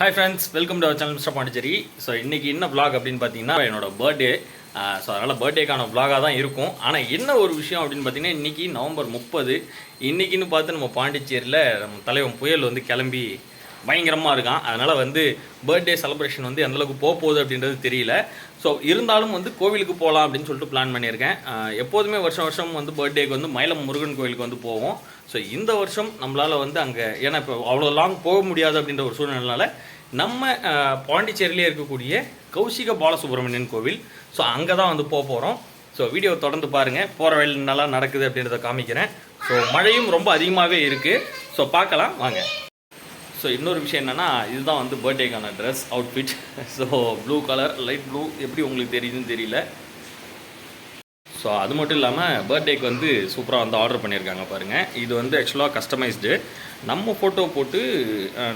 Hi friends welcome to our channel mister Pondicherry so இன்னைக்கு என்ன vlog அப்படின்னு பார்த்தீங்கன்னா என்னோட பர்த்டே ஸோ அதனால் பர்த்டேக்கான vlog-ஆ தான் இருக்கும். ஆனால் என்ன ஒரு விஷயம் அப்படின்னு பார்த்தீங்கன்னா இன்னைக்கு நவம்பர் முப்பது. இன்றைக்கின்னு பார்த்து நம்ம பாண்டிச்சேரியில் நம்ம தலைவன் புயல் வந்து கிளம்பி பயங்கரமாக இருக்கான். அதனால் வந்து பர்த்டே செலிப்ரேஷன் வந்து எந்த அளவுக்கு போக போகுது அப்படின்றது தெரியல. ஸோ இருந்தாலும் வந்து கோவிலுக்கு போகலாம் அப்படின்னு சொல்லிட்டு பிளான் பண்ணியிருக்கேன். எப்போதுமே வருஷம் வருஷம் வந்து பர்த்டேக்கு வந்து மயிலம் முருகன் கோவிலுக்கு வந்து போவோம். ஸோ இந்த வருஷம் நம்மளால் வந்து அங்கே ஏன்னா இப்போ அவ்வளோ லாங் போக முடியாது அப்படின்ற ஒரு சூழ்நிலைனால நம்ம பாண்டிச்சேரியிலே இருக்கக்கூடிய கௌசிக பாலசுப்ரமணியன் கோவில். ஸோ அங்கே தான் வந்து போக போகிறோம் ஸோ வீடியோ தொடர்ந்து பாருங்கள் போகிற வழியில் நல்லா நடக்குது அப்படின்றத காமிக்கிறேன். ஸோ மழையும் ரொம்ப அதிகமாகவே இருக்குது ஸோ பார்க்கலாம். வாங்க. ஸோ இன்னொரு விஷயம் என்னென்னா இதுதான் வந்து பர்த்டேக்கான dress outfit so blue colour light blue எப்படி உங்களுக்கு தெரியுதுன்னு தெரியல. ஸோ அது மட்டும் இல்லாமல் பர்த்டேக்கு வந்து சூப்பராக வந்து ஆர்டர் பண்ணியிருக்காங்க பாருங்கள் இது வந்து ஆக்சுவலாக கஸ்டமைஸ்டு நம்ம ஃபோட்டோ போட்டு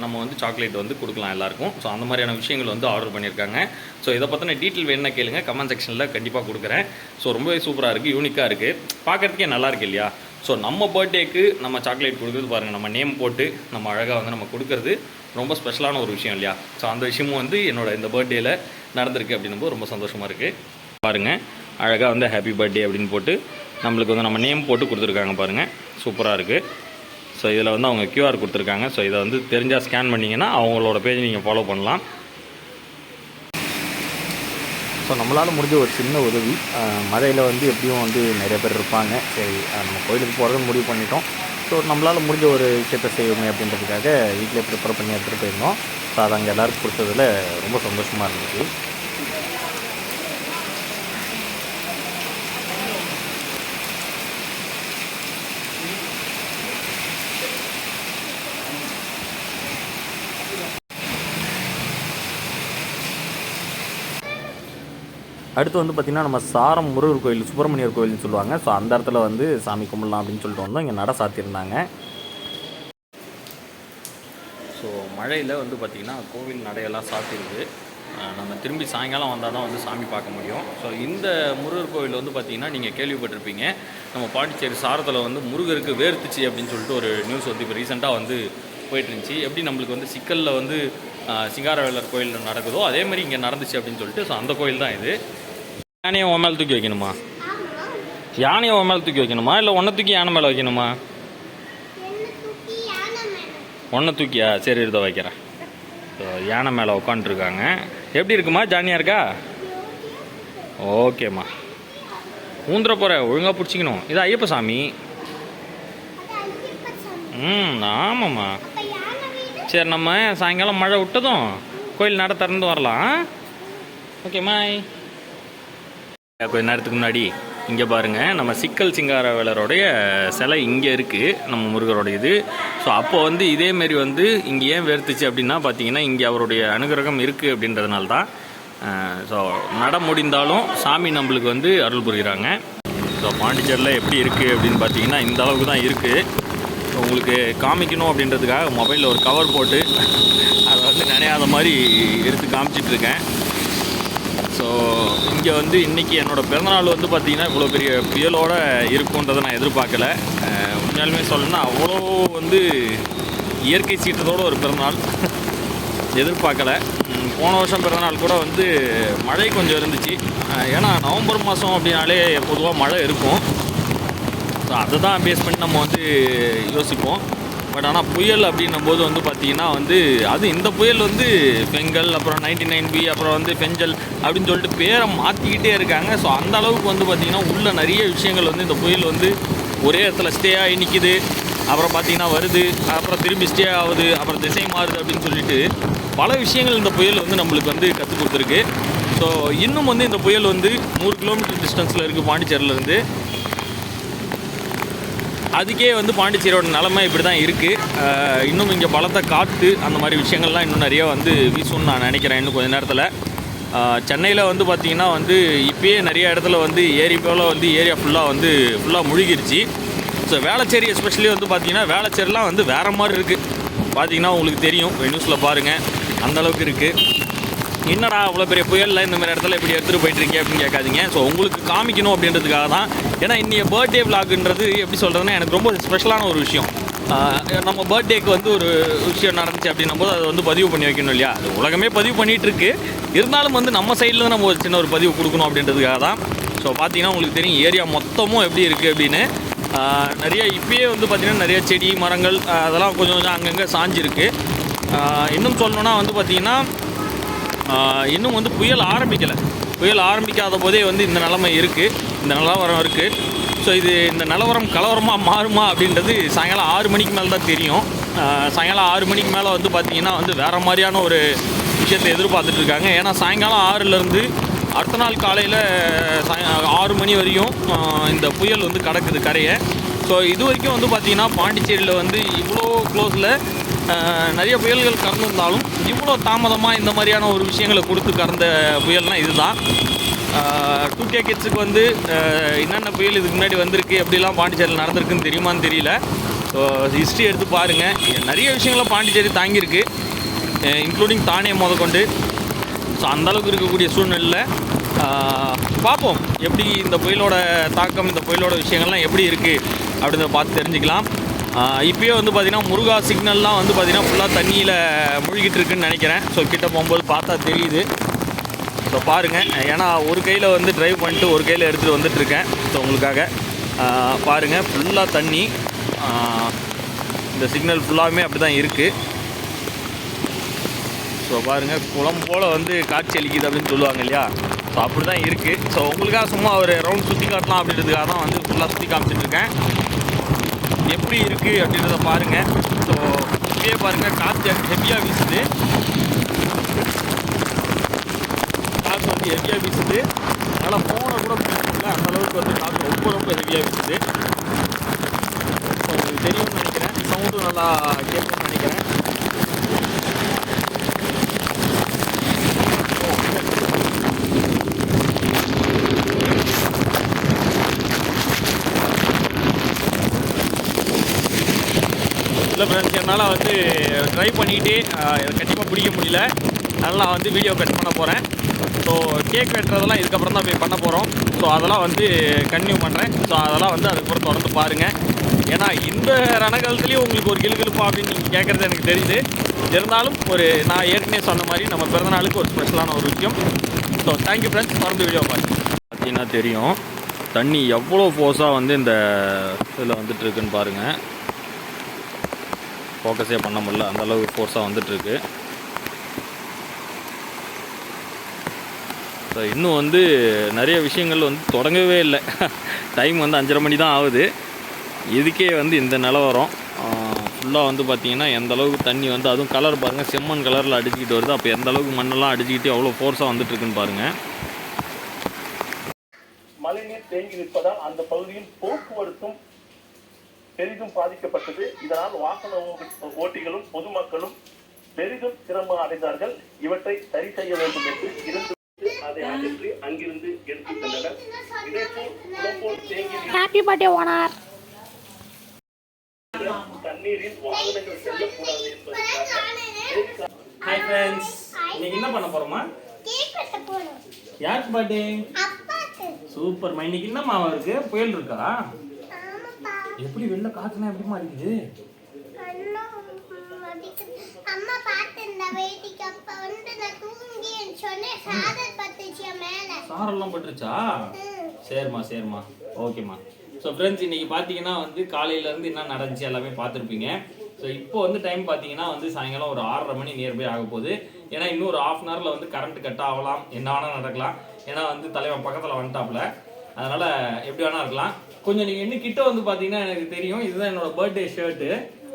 நம்ம வந்து சாக்லேட் வந்து கொடுக்கலாம் எல்லாருக்கும். ஸோ அந்த மாதிரியான விஷயங்கள் வந்து ஆர்டர் பண்ணியிருக்காங்க. ஸோ இதை பற்றின டீட்டெயில் வேணும்னா கேளுங்க. கமெண்ட் செக்ஷனில் கண்டிப்பாக கொடுக்குறேன். ஸோ ரொம்பவே சூப்பராக இருக்குது யூனிக்காக இருக்குது பார்க்குறதுக்கே நல்லா இருக்கு இல்லையா? ஸோ நம்ம பர்த்டேக்கு நம்ம சாக்லேட் கொடுக்குறது பாருங்கள் நம்ம நேம் போட்டு நம்ம அழகாக வந்து நம்ம கொடுக்கறது ரொம்ப ஸ்பெஷலான ஒரு விஷயம் இல்லையா? ஸோ அந்த விஷயமும் வந்து என்னோடய இந்த பர்த்டேயில் நடந்திருக்கு அப்படின்னும்போது ரொம்ப சந்தோஷமாக இருக்குது பாருங்கள் அழகாக வந்து ஹாப்பி பர்த்டே அப்படின்னு போட்டு நம்மளுக்கு வந்து நம்ம நேம் போட்டு கொடுத்துருக்காங்க பாருங்கள் சூப்பராக இருக்குது ஸோ இதில் வந்து அவங்க கியூஆர் கொடுத்துருக்காங்க. ஸோ இதை வந்து தெரிஞ்சால் ஸ்கேன் பண்ணிங்கன்னா அவங்களோட பேஜ் நீங்கள் ஃபாலோ பண்ணலாம். ஸோ நம்மளால் முடிஞ்ச ஒரு சின்ன உதவி மழையில் வந்து எப்படியும் வந்து நிறைய பேர் இருப்பாங்க. சரி நம்ம கோயிலுக்கு போகிறதுன்னு முடிவு பண்ணிட்டோம். ஸோ நம்மளால் முடிஞ்ச ஒரு விஷயத்தை செய்வோமே அப்படின்றதுக்காக வீட்டிலே ப்ரிப்பேர் பண்ணி எடுத்துகிட்டு போயிருந்தோம். ஸோ அதை அங்கே எல்லாருக்கும் கொடுத்ததில் ரொம்ப சந்தோஷமாக இருந்துச்சு. அடுத்து வந்து பார்த்திங்கன்னா நம்ம சாரம் முருகர் கோயில் சுப்பிரமணியர் கோயில்னு சொல்லுவாங்க. ஸோ அந்த இடத்துல வந்து சாமி கும்பிடலாம் அப்படின்னு சொல்லிட்டு வந்தோம். இங்கே நட சாத்தியிருந்தாங்க. ஸோ மழையில் வந்து பார்த்திங்கன்னா கோவில் நடையெல்லாம் சாத்திருக்கு நம்ம திரும்பி சாயங்காலம் வந்தால் தான் வந்து சாமி பார்க்க முடியும். ஸோ இந்த முருகர் கோவில் வந்து பார்த்திங்கன்னா நீங்கள் கேள்விப்பட்டிருப்பீங்க. நம்ம பாண்டிச்சேரி சாரத்தில் வந்து முருகருக்கு வேர்த்துச்சு அப்படின்னு சொல்லிட்டு ஒரு நியூஸ் வந்து இப்போ ரீசெண்டாக வந்து போயிட்டு இருந்துச்சு எப்படி நம்மளுக்கு வந்து சிக்கலில் வந்து சிங்காரவேலர் கோயில் நடக்குதோ அதே மாதிரி இங்கே நடந்துச்சு அப்படின்னு சொல்லிட்டு ஸோ அந்த கோயில் தான் இது. யானையை உன் மேலே தூக்கி வைக்கணுமா? யானையை உன் மேலே தூக்கி வைக்கணுமா? இல்லை ஒன்றை தூக்கி யானை மேலே வைக்கணுமா? ஒன்றை தூக்கியா? சரி இருந்த வைக்கிறேன். யானை மேலே உட்காந்துருக்காங்க எப்படி இருக்குமா? ஜானியாக இருக்கா? ஓகேம்மா ஊந்துற போகிற ஒழுங்காக பிடிச்சிக்கணும். இது ஐயப்ப சாமி. ம் ஆமாம்மா. சரி நம்ம சாயங்காலம் மழை விட்டதும் கோயில் நட திறந்து வரலாம். ஓகேம்மா கொஞ்ச நேரத்துக்கு முன்னாடி இங்கே பாருங்கள் நம்ம சிக்கல் சிங்காரவேலருடைய சிலை இங்கே இருக்குது நம்ம முருகருடைய இது. ஸோ அப்போ வந்து இதேமாரி வந்து இங்கே ஏன் வேர்த்துச்சு அப்படின்னா பார்த்தீங்கன்னா இங்கே அவருடைய அனுகிரகம் இருக்குது அப்படின்றதுனால தான் ஸோ நட முடிந்தாலும் சாமி நம்மளுக்கு வந்து அருள் புரிகிறாங்க. ஸோ பாண்டிச்சேரியில் எப்படி இருக்குது அப்படின்னு பார்த்தீங்கன்னா இந்த அளவுக்கு தான் இருக்குது உங்களுக்கு காமிக்கணும் அப்படின்றதுக்காக மொபைலில் ஒரு கவர் போட்டு அதை வந்து நினையாத மாதிரி எடுத்து காமிச்சிட்ருக்கேன் ஸோ இங்கே வந்து இன்றைக்கி என்னோடய பிறந்தநாள் வந்து பார்த்திங்கன்னா இவ்வளோ பெரிய புயலோடு இருக்குன்றதை நான் எதிர்பார்க்கல. உண்மையாலுமே சொல்லணும்னா அவ்வளோ வந்து இயற்கை சீற்றத்தோட ஒரு பிறந்தநாள். எதிர்பார்க்கல. போன வருஷம் பிறந்தநாள் கூட வந்து மழை கொஞ்சம் இருந்துச்சு. ஏன்னா நவம்பர் மாதம் அப்படின்னாலே பொதுவாக மழை இருக்கும். ஸோ அதை தான் பேஸ் பண்ணி நம்ம வந்து யோசிப்போம். பட் ஆனால் புயல் அப்படின்னும் போது வந்து பார்த்திங்கன்னா வந்து அது இந்த புயல் வந்து பெங்கல் அப்புறம் நைன்டி நைன் பி அப்புறம் வந்து பெஞ்சல் அப்படின்னு சொல்லிட்டு பேரை மாற்றிக்கிட்டே இருக்காங்க. ஸோ அந்த அளவுக்கு வந்து பார்த்திங்கன்னா உள்ள நிறைய விஷயங்கள் வந்து இந்த புயல் வந்து ஒரே இடத்துல ஸ்டே ஆகி நிற்கிது அப்புறம் பார்த்திங்கன்னா வருது. அப்புறம் திரும்பி ஸ்டே ஆகுது. அப்புறம் திசை மாறுது அப்படின்னு சொல்லிட்டு பல விஷயங்கள் இந்த புயல் வந்து நம்மளுக்கு வந்து கற்றுக் கொடுத்துருக்கு. ஸோ இன்னும் வந்து இந்த புயல் வந்து நூறு கிலோமீட்டர் டிஸ்டன்ஸில் இருக்குது பாண்டிச்சேரியிலேருந்து அதுக்கே வந்து பாண்டிச்சேரியோட நிலமை இப்படி தான் இருக்குது இன்னும் இங்கே பலத்த காற்று அந்த மாதிரி விஷயங்கள்லாம் இன்னும் நிறைய வந்து வீசும்னு நான் நினைக்கிறேன் இன்னும் கொஞ்ச நேரத்தில். சென்னையில் வந்து பார்த்திங்கன்னா வந்து இப்போயே நிறைய இடத்துல வந்து ஏரி போல் வந்து ஏரியா ஃபுல்லாக வந்து ஃபுல்லாக முழுகிருச்சு. ஸோ வேளச்சேரி எஸ்பெஷலி வந்து பார்த்திங்கன்னா வேளச்சேரிலாம் வந்து வேறு மாதிரி இருக்குது பார்த்திங்கன்னா உங்களுக்கு தெரியும் நியூஸில் பாருங்கள் அந்தளவுக்கு இருக்குது என்னடா அவ்வளோ பெரிய புயலில் இந்த மாதிரி இடத்துல இப்படி எடுத்துகிட்டு போயிட்டு அப்படின்னு கேட்காதீங்க. ஸோ உங்களுக்கு காமிக்கணும் அப்படின்றதுக்காக தான். ஏன்னா இன்னைய பர்த்டே விலாக்ன்றது எப்படி சொல்கிறதுன்னா எனக்கு ரொம்ப ஸ்பெஷலான ஒரு விஷயம். நம்ம பர்த்டேக்கு வந்து ஒரு விஷயம் நடந்துச்சு அப்படின்னும் போது அதை வந்து பதிவு பண்ணி வைக்கணும் இல்லையா? அது உலகமே பதிவு பண்ணிகிட்ருக்கு இருந்தாலும் வந்து நம்ம சைடில் நம்ம ஒரு சின்ன ஒரு பதிவு கொடுக்கணும் அப்படின்றதுக்காக தான். ஸோ பார்த்தீங்கன்னா உங்களுக்கு தெரியும் ஏரியா மொத்தமும் எப்படி இருக்குது அப்படின்னு. நிறைய இப்பயே வந்து பார்த்திங்கன்னா நிறைய செடி மரங்கள் அதெல்லாம் கொஞ்சம் கொஞ்சம் அங்கங்கே சாஞ்சிருக்கு. இன்னும் சொல்லணுன்னா வந்து பார்த்திங்கன்னா இன்னும் வந்து புயல் ஆரம்பிக்கலை. புயல் ஆரம்பிக்காத போதே வந்து இந்த நிலமை இருக்குது இந்த நிலவரம் இருக்குது ஸோ இது இந்த நிலவரம் கலவரமாக மாறுமா அப்படின்றது சாயங்காலம் ஆறு மணிக்கு மேலே தான் தெரியும். சாயங்காலம் ஆறு மணிக்கு மேலே வந்து பார்த்திங்கன்னா வந்து வேறு மாதிரியான ஒரு விஷயத்தை எதிர்பார்த்துட்ருக்காங்க ஏன்னா சாயங்காலம் ஆறுலேருந்து அடுத்த நாள் காலையில் சாய ஆறு மணி வரையும் இந்த புயல் வந்து கடக்குது கரையை. ஸோ இது வரைக்கும் வந்து பார்த்திங்கன்னா பாண்டிச்சேரியில் வந்து இவ்வளோ க்ளோஸில் நிறைய புயல்கள் கறந்துருந்தாலும் இவ்வளோ தாமதமாக இந்த மாதிரியான ஒரு விஷயங்களை கொடுத்து கறந்த புயல்னால் இதுதான். டூ கே கிட்ஸுக்கு வந்து என்னென்ன புயல் இதுக்கு முன்னாடி வந்திருக்கு எப்படிலாம் பாண்டிச்சேரியில் நடந்திருக்குன்னு தெரியுமான்னு தெரியல. ஸோ ஹிஸ்ட்ரி எடுத்து பாருங்கள் நிறைய விஷயங்களை பாண்டிச்சேரி தாங்கியிருக்கு. இன்க்ளூடிங் தானே முதற்கொண்டு. ஸோ அந்தளவுக்கு இருக்கக்கூடிய சூழ்நிலையில் பார்ப்போம். எப்படி இந்த புயலோட தாக்கம் இந்த புயலோட விஷயங்கள்லாம் எப்படி இருக்குது அப்படின்னு பார்த்து தெரிஞ்சுக்கலாம். இப்போயே வந்து பார்த்திங்கன்னா முருகா சிக்னல்லாம் வந்து பார்த்திங்கன்னா ஃபுல்லாக தண்ணியில் முழுகிட்டு இருக்குன்னு நினைக்கிறேன். ஸோ கிட்டே போகும்போது பார்த்தா தெரியுது. ஸோ பாருங்கள் ஏன்னா ஒரு கையில் வந்து ட்ரைவ் பண்ணிட்டு ஒரு கையில் எடுத்துகிட்டு வந்துட்டுருக்கேன் ஸோ உங்களுக்காக பாருங்கள் ஃபுல்லாக தண்ணி. இந்த சிக்னல் ஃபுல்லாகவே அப்படி தான் இருக்குது ஸோ பாருங்கள் குளம் போல் வந்து காட்சி அளிக்குது அப்படின்னு சொல்லுவாங்க இல்லையா? ஸோ அப்படி தான் இருக்குது ஸோ உங்களுக்காக சும்மா ஒரு ரவுண்ட் சுற்றி காட்டலாம் அப்படின்றதுக்காக தான் வந்து ஃபுல்லாக சுற்றி காமிச்சிட்ருக்கேன் எப்படி இருக்குது அப்படின்றத பாருங்கள் ஸோ இப்பயே பாருங்கள் காற்று ஹெவியாக வீசுது. காற்று வந்து ஹெவியாக வீசுது. அதனால் ஃபோனை கூட பிடிக்க அந்தளவுக்கு அந்த அளவுக்கு வந்து காற்று ரொம்ப ரொம்ப ஹெவியாக வீசுது. ஸோ உங்களுக்கு தெரியும்னு நினைக்கிறேன். சவுண்டும் நல்லா கேட்கும். அதனால் என்னால் வந்து ட்ரை பண்ணிக்கிட்டே கண்டிப்பாக பிடிக்க முடியல. அதனால் நான் வந்து வீடியோ கட் பண்ண போகிறேன் ஸோ கேக் வெட்டுறதெல்லாம் இதுக்கப்புறம் தான் போய் பண்ண போகிறோம் ஸோ அதெல்லாம் வந்து கன்டினியூ பண்ணுறேன் ஸோ அதெல்லாம் வந்து அதுக்கப்புறம் தொடர்ந்து பாருங்கள் ஏன்னா இந்த ரணகாலத்துலேயும் உங்களுக்கு ஒரு கிளுகிழுப்பா அப்படின்னு நீங்கள் கேட்குறது எனக்கு தெரியுது. இருந்தாலும் ஒரு நான் ஏற்கனவே சொன்ன மாதிரி நம்ம பிறந்தநாளுக்கு ஒரு ஸ்பெஷலான ஒரு விஷயம். ஸோ தேங்க்யூ ஃப்ரெண்ட்ஸ் தொடர்ந்து வீடியோ பாருங்கள் பார்த்தீங்கன்னா தெரியும். தண்ணி எவ்வளோ ஃபோர்ஸாக வந்து இந்த இதில் வந்துட்டுருக்குன்னு பாருங்கள் ஃபோக்கஸே பண்ண முடில அந்த அளவுக்கு ஃபோர்ஸாக வந்துட்டுருக்கு. ஸோ இன்னும் வந்து நிறைய விஷயங்கள் வந்து தொடங்கவே இல்லை. டைம் வந்து அஞ்சரை மணி தான் ஆகுது. இதுக்கே வந்து இந்த நிலவரம் ஃபுல்லாக வந்து பார்த்திங்கன்னா எந்த அளவுக்கு தண்ணி வந்து அதுவும் கலர் பாருங்கள் செம்மண் கலரில் அடிச்சுக்கிட்டு வருது. அப்போ எந்த அளவுக்கு மண்ணெல்லாம் அடிச்சுக்கிட்டு அவ்வளோ ஃபோர்ஸாக வந்துட்டுருக்குன்னு பாருங்கள் மழைநீர் தேங்கி நிற்பதால் அந்த பகுதியில் போக்குவரத்தும் பெரிதும் பாதிக்கப்பட்டது. இதனால் வாகன ஓட்டிகளும் பொதுமக்களும் பெரிதும் சிரமம் அடைந்தார்கள். இவற்றை சரி செய்ய வேண்டும் என்று இருந்து அதை அகற்றி அங்கிருந்து எடுத்துச் சென்றனர். இதேபோல் குளப்போல் தேங்கி ஹாப்பி பர்த்டே ஓனர் நின்ற தண்ணீரில் வாகனங்கள் செல்லக்கூடாது என்பதற்காக ஹாய் ஃப்ரெண்ட்ஸ் இன்னைக்கு என்ன பண்ண போகிறோமா கேக் வெட்ட போறோம் யாருக்கு பர்த்டே சூப்பர் இன்னைக்கு என்ன மாவா இருக்கு புயல் இருக்கா? எப்படி வெளில காத்துனா அண்ணா மதிக்குது. அம்மா பார்த்து இந்த வேடிக்கை அப்ப வந்து நான் தூங்கி சொன்னேன். சாதல் பத்துச்சு என் மேல. சாரெல்லாம் பட்டுருச்சா. சரிம்மா சரிம்மா. ஓகேம்மா. ஸோ ஃப்ரெண்ட்ஸ் இன்னைக்கு பார்த்தீங்கன்னா வந்து காலையிலேருந்து என்ன நடந்துச்சு எல்லாமே பார்த்துருப்பீங்க. ஸோ இப்போ வந்து டைம் பார்த்தீங்கன்னா வந்து சாயங்காலம் ஒரு ஆறரை மணி நியர்பை ஆக போகுது. ஏன்னா இன்னும் ஒரு ஆஃப் அன் ஹவரில் வந்து கரண்ட் கட் ஆகலாம் என்ன வேணால் நடக்கலாம். ஏன்னா வந்து தலைவன் பக்கத்தில் வந்துட்டாப்புல. அதனால் எப்படி வேணால் இருக்கலாம். கொஞ்சம் நீங்கள் இன்னும் கிட்ட வந்து பார்த்தீங்கன்னா எனக்கு தெரியும். இதுதான் என்னோட பர்த்டே ஷர்ட்டு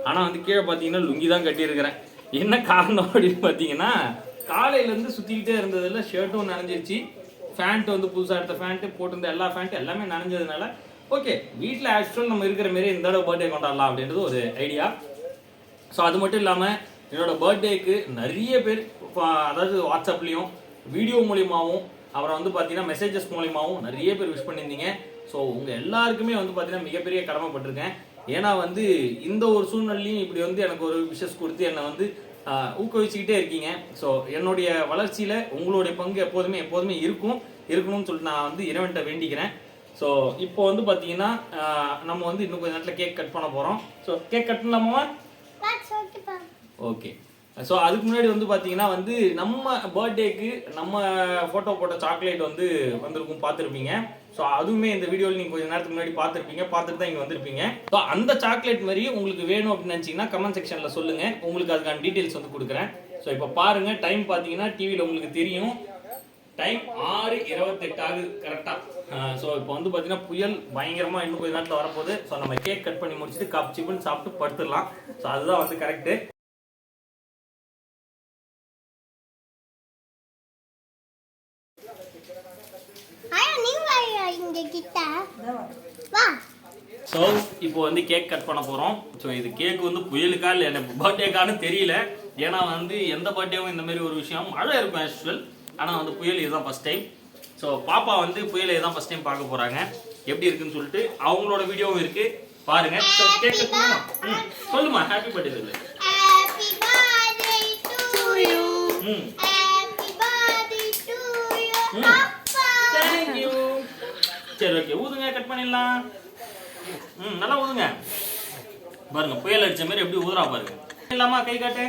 ஆனால் வந்து கீழே பார்த்தீங்கன்னா லுங்கி தான் கட்டியிருக்கிறேன். என்ன காரணம் அப்படின்னு பார்த்தீங்கன்னா காலையிலேருந்து சுற்றிக்கிட்டே இருந்ததில் ஷர்ட்டும் நனைஞ்சிருச்சு. ஃபேண்ட் வந்து புதுசாக எடுத்த ஃபேண்ட்டு போட்டிருந்த எல்லா ஃபேண்ட்டும் எல்லாமே நனைஞ்சதுனால ஓகே வீட்டில் ஆக்சுவல் நம்ம இருக்கிற மாரி இந்த தடவை பர்த்டே கொண்டாடலாம் அப்படின்றது ஒரு ஐடியா ஸோ அது மட்டும் இல்லாமல் என்னோட பர்த்டேக்கு நிறைய பேர் அதாவது வாட்ஸ்அப்லேயும் வீடியோ மூலியமாகவும் அப்புறம் வந்து பார்த்தீங்கன்னா மெசேஜஸ் மூலியமாகவும் நிறைய பேர் விஷ் பண்ணியிருந்தீங்க. ஸோ உங்கள் எல்லாருக்குமே வந்து பார்த்தீங்கன்னா மிகப்பெரிய கடமைப்பட்டிருக்கேன். ஏன்னா வந்து இந்த ஒரு சூழ்நிலையும் இப்படி வந்து எனக்கு ஒரு விஷஸ் கொடுத்து என்னை வந்து ஊக்குவிச்சுக்கிட்டே இருக்கீங்க. ஸோ என்னுடைய வளர்ச்சியில் உங்களுடைய பங்கு எப்போதுமே எப்போதுமே இருக்கும். இருக்கணும்னு சொல்லிட்டு நான் வந்து இறைவன்கிட்ட வேண்டிக்கிறேன். ஸோ இப்போ வந்து பார்த்தீங்கன்னா நம்ம வந்து இன்னும் கொஞ்ச நேரத்தில் கேக் கட் பண்ண போகிறோம் ஸோ கேக் கட் பண்ணலாமா. ஓகே ஸோ அதுக்கு முன்னாடி வந்து பார்த்தீங்கன்னா வந்து நம்ம பர்த்டேக்கு நம்ம ஃபோட்டோ போட்ட சாக்லேட் வந்து வந்திருக்கும் பார்த்துருப்பீங்க. ஸோ அதுவுமே இந்த வீடியோவில் நீங்கள் கொஞ்சம் நேரத்துக்கு முன்னாடி பார்த்துருப்பீங்க. பார்த்துட்டு தான் இங்கே வந்திருப்பீங்க. ஸோ அந்த சாக்லேட் மாதிரி உங்களுக்கு வேணும் அப்படின்னு நினச்சிங்கன்னா கமெண்ட் செக்ஷனில் சொல்லுங்கள் உங்களுக்கு அதுக்கான டீட்டெயில்ஸ் வந்து கொடுக்குறேன். ஸோ இப்போ பாருங்கள் டைம் பார்த்தீங்கன்னா டிவியில் உங்களுக்கு தெரியும். டைம் ஆறு இருபத்தெட்டு ஆகுது கரெக்டாக ஸோ இப்போ வந்து பார்த்தீங்கன்னா புயல் பயங்கரமாக இன்னும் கொஞ்ச நேரத்தில் வரப்போகுது. ஸோ நம்ம கேக் கட் பண்ணி முடிச்சுட்டு கப் சிப்புன்னு சாப்பிட்டு படுத்துடலாம். ஸோ அதுதான் வந்து கரெக்டு ஸோ இப்போ வந்து கேக் கட் பண்ண போகிறோம் ஸோ இது கேக் வந்து புயலுக்கா இல்லை எனக்கு பர்த்டேக்கான்னு தெரியல. ஏன்னா வந்து எந்த பர்த்டேவும் இந்த மாதிரி ஒரு விஷயம் மழை இருக்கும் ஆக்சுவல் ஆனால் வந்து புயல் இதுதான் ஃபஸ்ட் டைம் ஸோ பாப்பா வந்து புயலை இதுதான் ஃபஸ்ட் டைம் பார்க்க போகிறாங்க எப்படி இருக்குன்னு சொல்லிட்டு அவங்களோட வீடியோவும் இருக்கு. பாருங்க. ஸோ கேக் கட் பண்ணுமா ம் சொல்லுமா. ஹாப்பி பர்த்டே சொல்லு. ம் Happy birthday to you, ம். Papa. தேங்க்யூ சரி ஓகே ஊதுங்க கட் பண்ணிடலாம். ம் நல்லா ஊதுங்க. பாருங்க புயல் அடிச்ச மாதிரி எப்படி ஊதுறா பாருங்க. இல்லாமா கை காட்டு.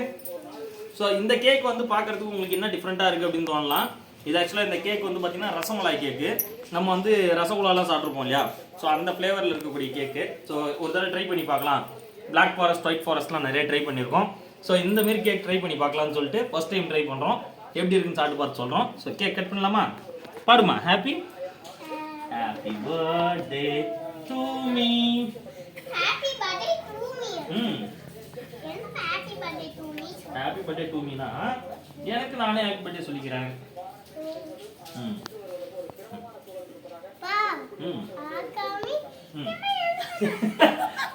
ஸோ இந்த கேக் வந்து பார்க்கறதுக்கு உங்களுக்கு என்ன டிஃப்ரெண்ட்டாக இருக்குது அப்படின்னு தோணலாம். இது ஆக்சுவலாக இந்த கேக் வந்து பார்த்தீங்கன்னா ரசமலாய் கேக்கு நம்ம வந்து ரசகுல்லாலாம் சாப்பிட்ருப்போம் இல்லையா? ஸோ அந்த ஃப்ளேவரில் இருக்கக்கூடிய கேக்கு ஸோ ஒரு தடவை ட்ரை பண்ணி பார்க்கலாம். பிளாக் ஃபாரஸ்ட் ஒயிட் ஃபாரஸ்ட்லாம் நிறைய ட்ரை பண்ணியிருக்கோம். ஸோ இந்த மாரி கேக் ட்ரை பண்ணி பார்க்கலாம்னு சொல்லிட்டு ஃபர்ஸ்ட் டைம் ட்ரை பண்ணுறோம் எப்படி இருக்குன்னு சாப்பிட்டு பார்த்து சொல்கிறோம் ஸோ கேக் கட் பண்ணலாமா? பாடுமா? Happy happy birthday to me Happy birthday to me. ம் என்ன happy birthday to me? Happy birthday to Meena எனக்கு நானே ஹாப்பி பர்த்டே சொல்லிக்கிறேன். ம். பா, ம். ஆகாமி. ம்.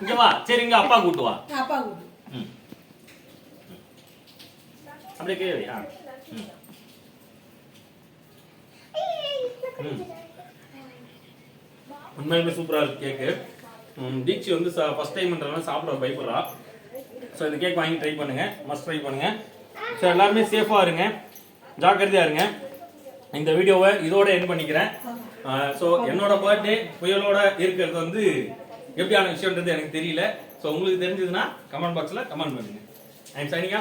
இங்க வா. சரி இங்க அப்பா கூட்டு வா. அப்பா கூட்டு. ம். அப்படியே வை. ஆ. ம். ம். உண்மையுமே சூப்பராக இருக்குது கேக்கு தீட்சி வந்து ஃபஸ்ட் டைம்ன்றதுனால சாப்பிட பயப்படுறா. ஸோ இந்த கேக் வாங்கி ட்ரை பண்ணுங்கள் மஸ்ட் ட்ரை பண்ணுங்கள் ஸோ எல்லாருமே சேஃபாக இருங்க. ஜாக்கிரதையாக இருங்க. இந்த வீடியோவை இதோட என் பண்ணிக்கிறேன். ஸோ என்னோட பர்த்டே புயலோட இருக்கிறது வந்து எப்படியான விஷயம்ன்றது எனக்கு தெரியல. ஸோ உங்களுக்கு தெரிஞ்சதுன்னா கமெண்ட் பாக்ஸில் கமெண்ட் பண்ணுங்கள் ஐம் சைனிங்